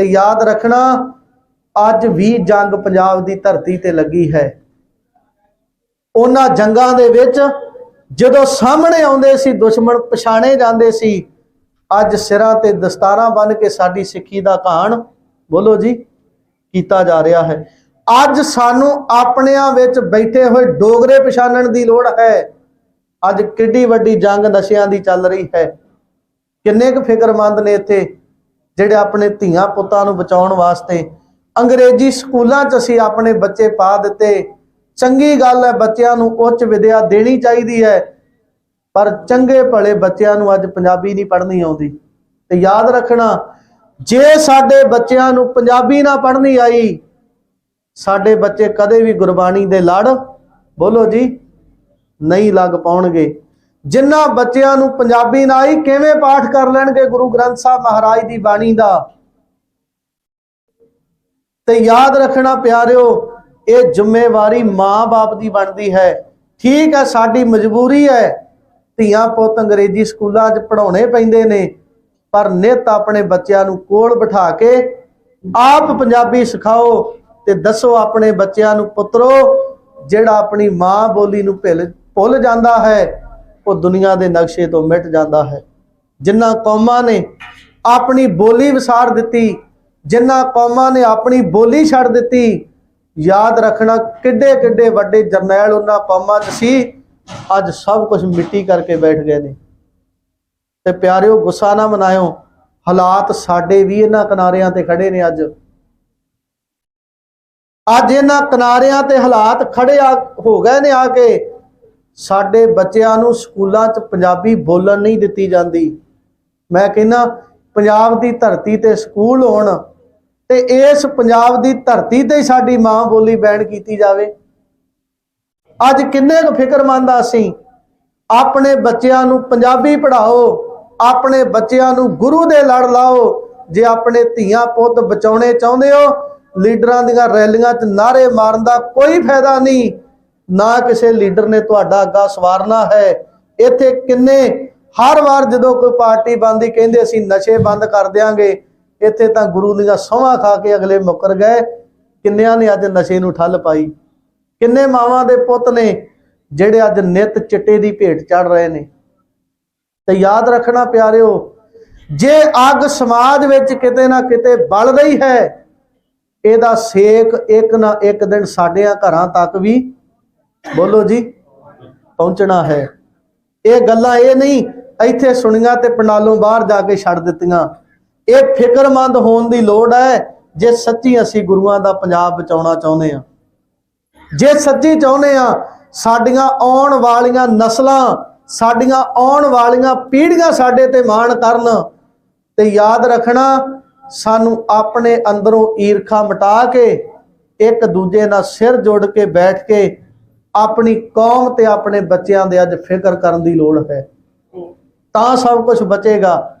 ਤੇ ਯਾਦ ਰੱਖਣਾ, ਅੱਜ ਵੀ ਜੰਗ ਪੰਜਾਬ ਦੀ ਧਰਤੀ ਤੇ ਲੱਗੀ ਹੈ। ਉਹਨਾਂ ਜੰਗਾਂ ਦੇ ਵਿੱਚ ਜਦੋਂ ਸਾਹਮਣੇ ਆਉਂਦੇ ਸੀ, ਦੁਸ਼ਮਣ ਪਛਾਣੇ ਜਾਂਦੇ ਸੀ, ਅੱਜ ਸਿਰਾਂ ਤੇ ਦਸਤਾਰਾਂ ਬੰਨ ਕੇ ਸਾਡੀ ਸਿੱਖੀ ਦਾ ਕਹਾਣ ਬੋਲੋ ਜੀ, ਕੀਤਾ ਜਾ ਰਿਹਾ ਹੈ। ਅੱਜ ਸਾਨੂੰ ਆਪਣਿਆਂ ਵਿੱਚ ਬੈਠੇ ਹੋਏ ਡੋਗਰੇ ਪਛਾਣਨ ਦੀ ਲੋੜ ਹੈ। ਅੱਜ ਕਿੱਡੀ ਵੱਡੀ ਜੰਗ ਨਸ਼ਿਆਂ ਦੀ ਚੱਲ ਰਹੀ ਹੈ। ਕਿੰਨੇ ਕੁ ਫਿਕਰਮੰਦ ਨੇ ਇੱਥੇ? ਜਿਹੜੇ ਆਪਣੇ ਧੀਆਂ ਪੁੱਤਾਂ ਨੂੰ ਬਚਾਉਣ ਵਾਸਤੇ ਅੰਗਰੇਜ਼ੀ ਸਕੂਲਾਂ 'ਚ ਅਸੀਂ ਆਪਣੇ ਬੱਚੇ ਪਾ ਦਿੱਤੇ। ਚੰਗੀ ਗੱਲ ਹੈ, ਬੱਚਿਆਂ ਨੂੰ ਉੱਚ ਵਿਦਿਆ ਦੇਣੀ ਚਾਹੀਦੀ ਹੈ। ਪਰ ਚੰਗੇ ਭਲੇ ਬੱਚਿਆਂ ਨੂੰ ਅੱਜ ਪੰਜਾਬੀ ਨਹੀਂ ਪੜ੍ਹਨੀ ਆਉਂਦੀ। ਤੇ ਯਾਦ ਰੱਖਣਾ, ਜੇ ਸਾਡੇ ਬੱਚਿਆਂ ਨੂੰ ਪੰਜਾਬੀ ਨਾ ਪੜ੍ਹਨੀ ਆਈ, ਸਾਡੇ ਬੱਚੇ ਕਦੇ ਵੀ ਗੁਰਬਾਣੀ ਦੇ ਲੜ, ਬੋਲੋ ਜੀ, ਨਹੀਂ ਲੱਗ ਪਾਉਣਗੇ। ਜਿਨ੍ਹਾਂ ਬੱਚਿਆਂ ਨੂੰ ਪੰਜਾਬੀ ਨਾ ਆਈ, ਕਿਵੇਂ ਪਾਠ ਕਰ ਲੈਣਗੇ ਗੁਰੂ ਗ੍ਰੰਥ ਸਾਹਿਬ ਮਹਾਰਾਜ ਦੀ ਬਾਣੀ ਦਾ? ਤੇ ਯਾਦ ਰੱਖਣਾ ਪਿਆਰਿਓ, ਇਹ ਜ਼ਿੰਮੇਵਾਰੀ ਮਾਂ-ਬਾਪ ਦੀ ਬਣਦੀ ਹੈ। ਠੀਕ ਹੈ, ਸਾਡੀ ਮਜਬੂਰੀ ਹੈ। ਧੀਆਂ ਪੁੱਤ ਅੰਗਰੇਜ਼ੀ ਸਕੂਲਾਂ 'ਚ ਪੜਾਉਣੇ ਪੈਂਦੇ ਨੇ, ਪਰ ਨਿਤ ਆਪਣੇ ਬੱਚਿਆਂ ਨੂੰ ਕੋਲ ਬਿਠਾ ਕੇ ਆਪ ਪੰਜਾਬੀ ਸਿਖਾਓ ਤੇ ਦੱਸੋ ਆਪਣੇ ਬੱਚਿਆਂ ਨੂੰ, ਪੁੱਤਰੋ, ਜਿਹੜਾ ਆਪਣੀ ਮਾਂ ਬੋਲੀ ਨੂੰ ਭੁੱਲ ਭੁੱਲ ਜਾਂਦਾ ਹੈ ਉਹ ਦੁਨੀਆ ਦੇ ਨਕਸ਼ੇ ਤੋਂ ਮਿਟ ਜਾਂਦਾ ਹੈ। ਜਿਨ੍ਹਾਂ ਕੌਮਾਂ ਨੇ ਆਪਣੀ ਬੋਲੀ ਵਿਸਾਰ ਦਿੱਤੀ, ਜਿਨ੍ਹਾਂ ਕੌਮਾਂ ਨੇ ਆਪਣੀ ਬੋਲੀ ਛੱਡ ਦਿੱਤੀ, ਯਾਦ ਰੱਖਣਾ ਕਿੱਡੇ ਕਿੱਡੇ ਵੱਡੇ ਜਰਨੈਲ ਉਹਨਾਂ ਕੌਮਾਂ 'ਚ ਸੀ। ਅੱਜ ਸਭ ਕੁਝ ਮਿੱਟੀ ਕਰਕੇ ਬੈਠ ਗਏ ਨੇ। ਤੇ ਪਿਆਰਿਓ, ਗੁੱਸਾ ਨਾ ਮਨਾਇਓ। ਹਾਲਾਤ ਸਾਡੇ ਵੀ ਇਹਨਾਂ ਕਿਨਾਰਿਆਂ ਤੇ ਖੜੇ ਨੇ ਅੱਜ। ਅੱਜ ਇਹਨਾਂ ਕਿਨਾਰਿਆਂ ਤੇ ਹਾਲਾਤ ਖੜੇ ਆ ਹੋ ਗਏ ਨੇ ਆ ਕੇ। ਸਾਡੇ ਬੱਚਿਆਂ ਨੂੰ ਸਕੂਲਾਂ 'ਚ ਪੰਜਾਬੀ ਬੋਲਣ ਨਹੀਂ ਦਿੱਤੀ ਜਾਂਦੀ। ਮੈਂ ਕਹਿੰਦਾ, ਪੰਜਾਬ ਦੀ ਧਰਤੀ ਤੇ ਸਕੂਲ ਹੋਣ ਤੇ ਇਸ ਪੰਜਾਬ ਦੀ ਧਰਤੀ ਤੇ ਸਾਡੀ ਮਾਂ ਬੋਲੀ ਬੈਣ ਕੀਤੀ ਜਾਵੇ। ਅੱਜ ਕਿੰਨੇ ਕੁ ਫਿਕਰਮੰਦ ਆ ਅਸੀਂ। ਆਪਣੇ ਬੱਚਿਆਂ ਨੂੰ ਪੰਜਾਬੀ ਪੜ੍ਹਾਓ, ਆਪਣੇ ਬੱਚਿਆਂ ਨੂੰ ਗੁਰੂ ਦੇ ਲੜ ਲਾਓ, ਜੇ ਆਪਣੇ ਧੀਆਂ ਪੁੱਤ ਬਚਾਉਣੇ ਚਾਹੁੰਦੇ ਹੋ, ਲੀਡਰਾਂ ਦੀਆਂ ਰੈਲੀਆਂ 'ਚ ਨਾਰੇ ਮਾਰਨ ਦਾ ਕੋਈ ਫਾਇਦਾ ਨਹੀਂ। ਨਾ ਕਿਸੇ ਲੀਡਰ ਨੇ ਤੁਹਾਡਾ ਅੱਗਾ ਸਵਾਰਨਾ ਹੈ। ਇੱਥੇ ਕਿੰਨੇ, ਹਰ ਵਾਰ ਜਦੋਂ ਕੋਈ ਪਾਰਟੀ ਬੰਦੀ ਕਹਿੰਦੇ ਅਸੀਂ ਨਸ਼ੇ ਬੰਦ ਕਰ ਦਿਆਂਗੇ। ਇੱਥੇ ਤਾਂ ਗੁਰੂ ਦੀਆਂ ਸੋਹਾਂ ਖਾ ਕੇ ਅਗਲੇ ਮੁੱਕਰ ਗਏ। ਕਿੰਨਿਆਂ ਨੇ ਅੱਜ ਨਸ਼ੇ ਨੂੰ ਠੱਲ ਪਾਈ? ਕਿੰਨੇ ਮਾਵਾਂ ਦੇ ਪੁੱਤ ਨੇ ਜਿਹੜੇ ਅੱਜ ਨਿਤ ਚਿੱਟੇ ਦੀ ਭੇਟ ਚੜ ਰਹੇ ਨੇ? ਤੇ ਯਾਦ ਰੱਖਣਾ ਪਿਆਰਿਓ, ਜੇ ਅੱਗ ਸਮਾਜ ਵਿੱਚ ਕਿਤੇ ਨਾ ਕਿਤੇ ਬਲ ਰਹੀ ਹੈ, ਇਹਦਾ ਸੇਕ ਇੱਕ ਨਾ ਇੱਕ ਦਿਨ ਸਾਡਿਆਂ ਘਰਾਂ ਤੱਕ ਵੀ ਬੋਲੋ ਜੀ, ਪਹੁੰਚਣਾ ਹੈ। ਇਹ ਗੱਲਾਂ ਇਹ ਨਹੀਂ, ਇੱਥੇ ਸੁਣੀਆਂ ਤੇ ਪੰਡਾਲੋਂ ਬਾਹਰ ਜਾ ਕੇ ਛੱਡ ਦਿੱਤੀਆਂ। ਇਹ ਫਿਕਰਮੰਦ ਹੋਣ ਦੀ ਲੋੜ ਹੈ, ਜੇ ਸੱਚੀ ਅਸੀਂ ਗੁਰੂਆਂ ਦਾ ਪੰਜਾਬ ਬਚਾਉਣਾ ਚਾਹੁੰਦੇ ਹਾਂ। ਜੇ ਸੱਚੀ ਚਾਹੁੰਦੇ ਆ ਸਾਡੀਆਂ ਆਉਣ ਵਾਲੀਆਂ ਨਸਲਾਂ, ਸਾਡੀਆਂ ਆਉਣ ਵਾਲੀਆਂ ਪੀੜ੍ਹੀਆਂ ਸਾਡੇ ਤੇ ਮਾਣ ਕਰਨ, ਤੇ ਯਾਦ ਰੱਖਣਾ, ਸਾਨੂੰ ਆਪਣੇ ਅੰਦਰੋਂ ਈਰਖਾ ਮਿਟਾ ਕੇ, ਇੱਕ ਦੂਜੇ ਨਾਲ ਸਿਰ ਜੋੜ ਕੇ ਬੈਠ ਕੇ ਆਪਣੀ ਕੌਮ ਤੇ ਆਪਣੇ ਬੱਚਿਆਂ ਦੇ ਅੱਜ ਫਿਕਰ ਕਰਨ ਦੀ ਲੋੜ ਹੈ। ਤਾਂ ਸਭ ਕੁਝ ਬਚੇਗਾ।